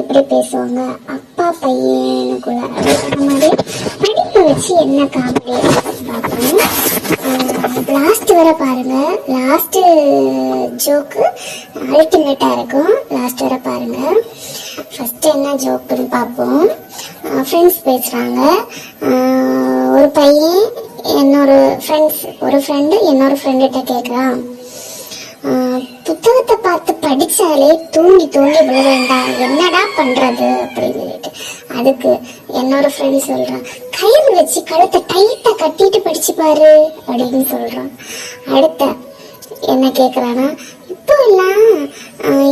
எப்படி பேசுவாங்க. அப்பா பையனுக்குள்ள அந்த மாதிரி படிப்பு வச்சு என்ன காமெடி பார்க்கணும் லாஸ்ட் வர பாருங்க. லாஸ்ட் ஜோக்கு அல்டிமேட்டாக இருக்கும். லாஸ்ட் வர பாருங்க. ஃபர்ஸ்ட் என்ன ஜோக்குன்னு பார்ப்போம். ஃப்ரெண்ட்ஸ் பேசுகிறாங்க ஒரு பையன் என்னோட ஃப்ரெண்ட்ஸ் ஒரு ஃப்ரெண்டு இன்னொரு ஃப்ரெண்டுகிட்ட கேட்குறான் புத்தகத்தை பார்த்து படிச்சாலே தூங்கி தூங்கி விழ வேண்டாம் என்னடா பண்றது அப்படின்னு சொல்லிட்டு. அதுக்கு என்னோட ஃப்ரெண்ட் சொல்றான் கயிறு வச்சு கழுத்தை டைட்டா கட்டிட்டு படிச்சு பாரு அப்படின்னு சொல்றான். அடுத்த என்ன கேக்குறானா இப்போ எல்லாம்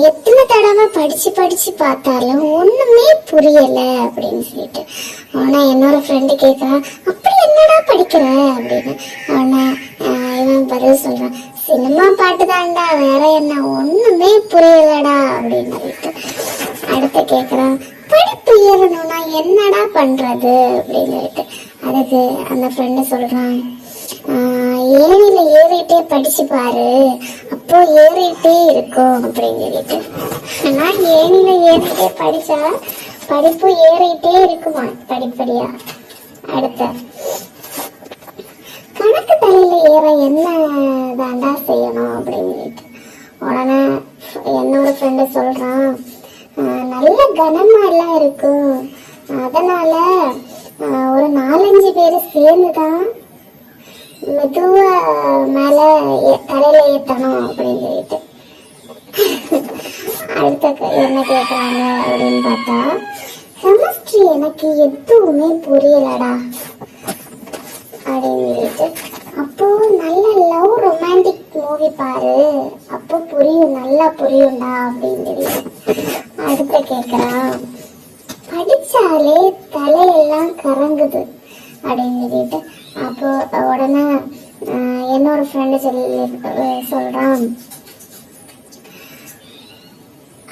எத்தனை தடவை படிச்சு படிச்சு பார்த்தாலும் ஒண்ணுமே புரியல அப்படின்னு சொல்லிட்டு. ஆனா என்னோட ஃப்ரெண்டு கேக்குறான் அப்படி என்னடா படிக்கிற? அப்படின்னு. ஆனா ஆஹ், பதில் சொல்றான். சினிமா பாட்டு தான்டா வேற என்ன ஒண்ணுமே புரியலடா அப்படின்னு சொல்லிட்டு அடுத்து கேக்குறான் படிப்பு ஏறணும்னா என்னடா பண்றது அப்படின்னு சொல்லிட்டு. அதுக்கு அந்த ஃப்ரெண்டு சொல்றான் ஏரியில ஏறிட்டே படிச்சு பாரு அப்போ ஏறிட்டே இருக்கும் அப்படின்னு சொல்லிட்டு. ஆனா ஏணியில ஏறிட்டே படிச்சா படிப்பு ஏறிட்டே இருக்குமா படிப்படியா? அடுத்த. தலையில என்ன தாண்டா செய்யணும் அப்படின்னு உடனே என்னோட ஃப்ரெண்டு சொல்கிறான் நல்ல கனமா இருக்கும். அதனால ஒரு நாலஞ்சு பேர் சேர்ந்து தான் மெதுவாக மேலே தலையில் ஏற்றணும் அப்படின்னு சொல்லிட்டு. அடுத்த என்ன கேட்குறாங்க அப்படின்னு பார்த்தா செமஸ்ட்ரி எனக்கு எதுவுமே புரியலடா. அப்படின்னு சொல்லிட்டு நல்ல லவ் ரொமான்டிக் மூவி பாரு. அப்போ புரியும் நல்லா புரியும்டா அப்படின்னு சொல்லிட்டு அடுத்து கேக்குறான். படிச்சாலே தலையெல்லாம் கறங்குது அப்படின்னு சொல்லிட்டு அப்போ உடனே என்னோட ஃப்ரெண்டு சொல்லி சொல்றான்.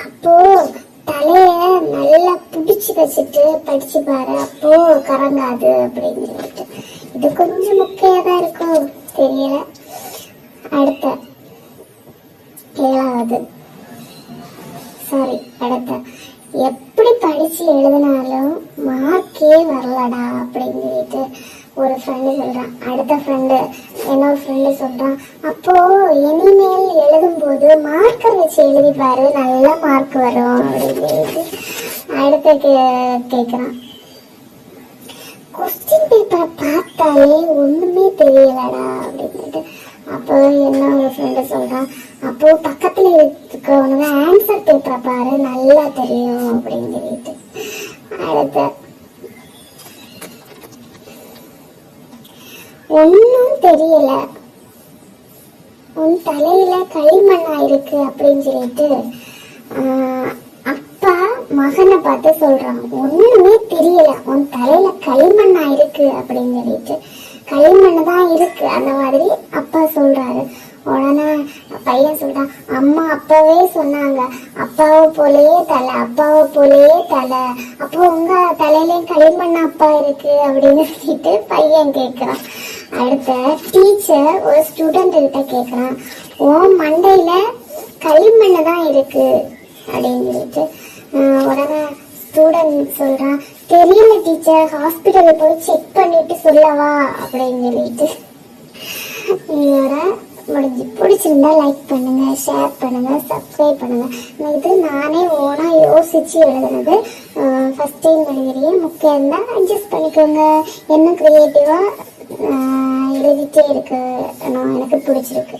அப்போ தலைய நல்லா பிடிச்சி வச்சுட்டு படிச்சு பாரு அப்போ கறங்காது அப்படின்னு சொல்லிட்டு. இது கொஞ்சம் முக்கியதா தான் இருக்கும். தெரியல. அடுத்த. ஏழாவது. சாரி அடுத்த. எப்படி படிச்சு எழுதினாலும் மார்க்கே வரலடா அப்படின்னு சொல்லிட்டு ஒரு ஃப்ரெண்டு சொல்கிறான் அடுத்த ஃப்ரெண்டு என்னோட ஃப்ரெண்டு சொல்கிறான் அப்போ இனிமேல் எழுதும்போது மார்க்கர் வச்சு எழுதி பாரு நல்ல மார்க் வரும் அப்படின்னு சொல்லிட்டு அடுத்த கே- கேட்குறான் பேப்பரை பார்த்தாலே ஒண்ணுமே தெரியலடா அப்படின்ட்டு அப்போ என்ன ஒரு ஃப்ரெண்டு சொல்றான் அப்போ பக்கத்துல இருக்கிறவனுங்க ஆன்சர் பேப்பரை பாரு நல்லா தெரியும் அப்படின்னு சொல்லிட்டு. அடுத்த. ஒன்னும் தெரியல. உன் தலையில களிமண்ணா இருக்கு அப்படின்னு சொல்லிட்டு ஆஹ், அப்பா மகனை பார்த்து சொல்றான் ஒண்ணுமே தெரியல உன் தலையில களிமண்ணா இருக்கு அப்படின்னு சொல்லிட்டு களிமண் தான் இருக்கு அந்த மாதிரி அப்பா சொல்றாரு உடனே பையன் சொல்றான் அம்மா அப்பாவே சொன்னாங்க. அப்பாவை போலயே தலை அப்பாவை போலயே தலை. அப்போ உங்க தலையிலயும் களிமண் அப்பா இருக்கு அப்படின்னு சொல்லிட்டு பையன் கேக்குறான். அடுத்த டீச்சர் ஒரு ஸ்டூடெண்ட் கிட்ட கேக்குறான். உன் மண்டையில களிமண் தான் இருக்கு. அப்படின்னு சொல்லிட்டு உடனே ஸ்டூடெண்ட் சொல்றான். தெரியல டீச்சர் ஹாஸ்பிட்டல் போய் செக் பண்ணிட்டு சொல்லவா? அப்படின்னு சொல்லிட்டு முடிஞ்சு பிடிச்சிருந்தா லைக் பண்ணுங்க ஷேர் பண்ணுங்க சப்ஸ்கிரைப் பண்ணுங்க. இது நானே ஓனா யோசிச்சு எழுதுனது ஃபர்ஸ்ட் டைம் எழுதுறேன் முக்கியம் தான் அட்ஜஸ்ட் பண்ணிக்கோங்க. இன்னும் க்ரியேட்டிவாக எழுதிட்டே இருக்கு. நான் எனக்கு பிடிச்சிருக்கு.